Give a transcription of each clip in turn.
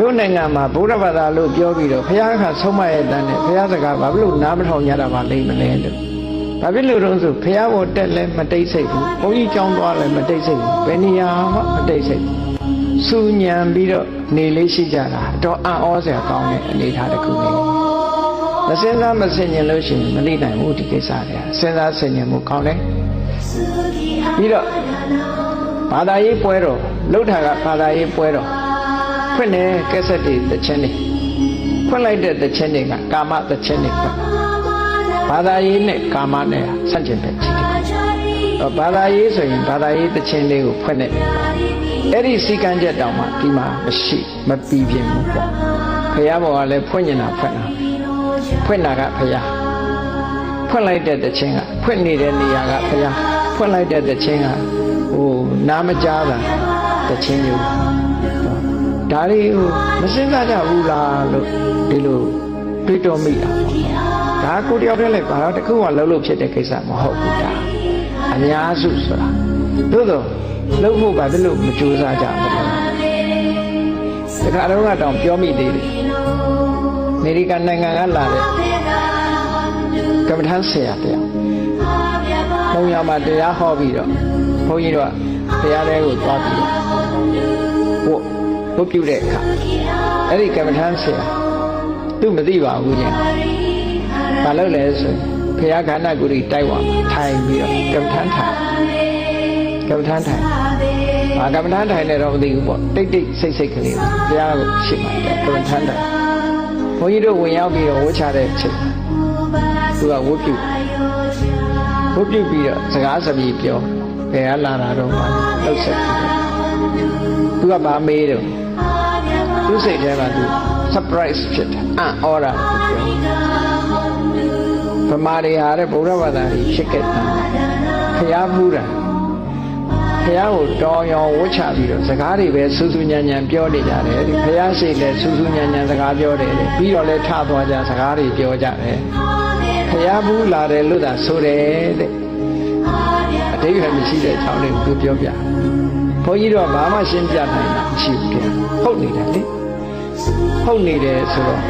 တို့နိုင်ငံမှာဗုဒ္ဓဘာသာလို့ပြောပြီးတော့ဘုရားကဆုံးမရဲ့တန်းနဲ့ဘုရားစကားဘာဖြစ်လို့နားမထောင်ကြတာပါလိမ့်မလဲလို့ဘာဖြစ်လို့တုံးဆိုဘုရားဘောတက်လဲမတိတ်ဆိတ်ဘူးဘုန်းကြီးကျောင်းသွားလဲမတိတ်ဆိတ်ဘူးဘယ်နေရာမှမတိတ်ဆိတ်ဘူးစူညံပြီးတော့နေလေးရှိကြတာတော့အံ့ဩစရာကောင်းတဲ့အနေအထားတစ်ခုပဲမစင်စားမစင်ញင်လို့ရှိရင်မသိနိုင်ဘူးဒီကိစ္စတွေကစဉ်းစားဆင်ញင်မှုကောင်းတယ်ပြီးတော့ဘာသာရေးပွဲတော်လှုပ်တာကဘာသာရေးပွဲတော် ဖွင့်တယ်ကက်ဆက်တွေတခြင်းတွေဖွင့်လိုက်တဲ့တခြင်းတွေကကာမတခြင်းတွေဖွင့်ဘာသာရေးနဲ့ကာမနဲ့ဆန့်ကျင်ဘက်ရှိတယ်တော့ဘာသာရေးဆိုရင်ဘာသာရေးတခြင်းလေးကိုဖွင့်တယ်အဲ့ဒီစီကံချက်တောင်မှဒီမှာမရှိမပြီးပြင်းဘူးပေါ့ဘုရားဘောကလည်းဖွင့်ညင်တာဖွင့်တာဖွင့်တာကဘုရားဖွင့်လိုက်တဲ့တခြင်းကဖွင့်နေတဲ့နေရာကဘုရားဖွင့်လိုက်တဲ့တခြင်းကဟိုနားမကြားတာတခြင်းမျိုး ဒါလေးဟိုမစင်စားကြဘူးလားလို့ဒီလိုတွေးတော်မိတာပေါ့ဒါကိုတယောက်တည်းလည်းဘာလို့တစ်ခုမှလှုပ်လို့ဖြစ်တဲ့ကိစ္စမဟုတ်ဘူးဒါအများစုဆိုတာသို့တော့လှုပ်ဖို့ဘာဖြစ်လို့မကြိုးစားကြမလဲတခါတော့ကတော့ပြောမိသေးတယ်အမေရိကန်နိုင်ငံကလာတဲ့ကမ္မထမ်းဆရာတယောက်ဘုံရမှာတရားဟောပြီးတော့ဘုန်းကြီးတို့ကတရားထဲကိုသွားပြီးတော့ ဘုဘုပြုတဲ့အခါအဲ့ဒီကမ္မထမ်းဆရာသူမသိပါဘူးညဘာလို့လဲဆိုဘုရားခန္ဓာကိုယ်ကြီးတိုက်ဝါထိုင်ပြီးတော့ကမ္မထမ်းထိုင်ကမ္မထမ်းထိုင်ဘာကမ္မထမ်းထိုင်လဲတော့မသိဘူးပေါ့တိတ်တိတ်ဆိတ်ဆိတ်ကလေးဘုရားကိုရှိမှတယ်ကမ္မထမ်းထိုင်ဘုန်းကြီးတို့ဝင်ရောက်ပြီးတော့ဝှချတဲ့အချိန်သူကဝှပြုဝှပြုပြီးတော့စကားစပြည့်ပြောဘယ်ကလာတာတော့မှလှုပ်ဆက်ပြီး သူကဗာမေးတော့သူစိတ်ထဲမှာသူ surprise ဖြစ်တယ်အံ့ဩတာပြောဗမာတွေဟာတဲ့ဗုဒ္ဓဘာသာကြီးဖြစ်ခဲ့တာဖျားဖူးတာဖျားကိုတော်ရောင်ဝှချပြီးတော့စကားတွေပဲစူးစူးညံညံပြောနေကြတယ်ဒီဖျားစိတ်လည်းစူးစူးညံညံစကားပြောတယ်ပြီးတော့လည်းထသွားကြစကားတွေပြောကြတယ်ဖျားဘူးလာတယ်လို့သာဆိုတယ်တဲ့ အတိတ်ကမရှိတဲ့အကြောင်းလေးကိုပြောပြဘုန်းကြီးတို့ကဘာမှရှင်းပြနိုင်တာမရှိဘူးတဲ့ဟုတ်နေတယ်လေဟုတ်နေတယ်ဆိုတော့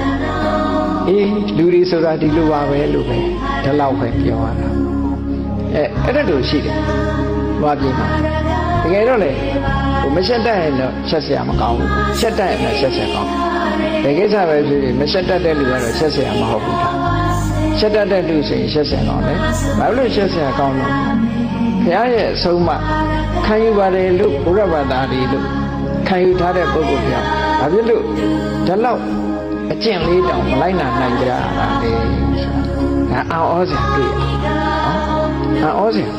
အေးလူတွေဆိုတာဒီလိုပါပဲလို့ပဲဒီလောက်ပဲပြောရတာအဲအဲ့ဒါလိုရှိတယ်ဘာပြေမှာတကယ်တော့လေဟိုမရှက်တတ်ရင်တော့ရှက်เสียမကောင်းဘူးရှက်တတ်ရင်တော့ရှက်เสียကောင်းတယ်ဘယ်ကိစ္စပဲဖြစ်ဖြစ်မရှက်တတ်တဲ့လူကတော့ရှက်เสียမဟုတ်ဘူးရှက်တတ်တဲ့လူဆိုရင်ရှက်เสียကောင်းတယ်ဘာလို့ရှက်เสียကောင်းလဲ ဘုရားရဲ့အဆုံးအမခံယူပါတယ်လို့ဘုရားဘာသာတွေလို့ခံယူထားတဲ့ပုဂ္ဂိုလ်ပြောဘာဖြစ်လို့ဒီလောက်အကျင့်လေးတောင်မလိုက်နိုင်နိုင်ကြတာလေဒါအော်ဩစရာတွေ့ရနော်အော်ဩစရာ